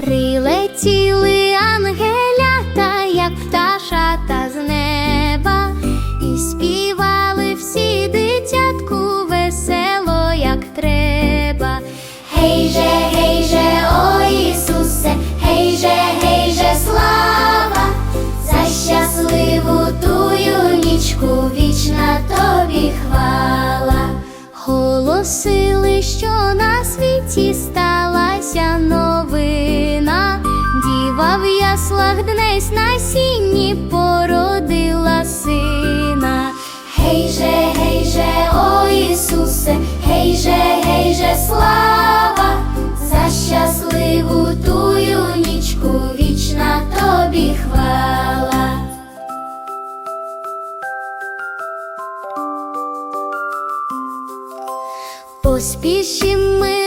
Прилетіли ангелята, як пташата з неба, і співали всі дитятку весело, як треба. Гей же, гей же, о Ісусе, гей же, гей же, слава, за щасливу тую нічку вічна тобі хвала. Голосили, що світі сталася новина, діва в яслах днесь на сінні породила сина. Гей же, гей же, о Ісусе, гей же, гей же, слава, за щасливу тую нічку вічна тобі хвала. Поспішім ми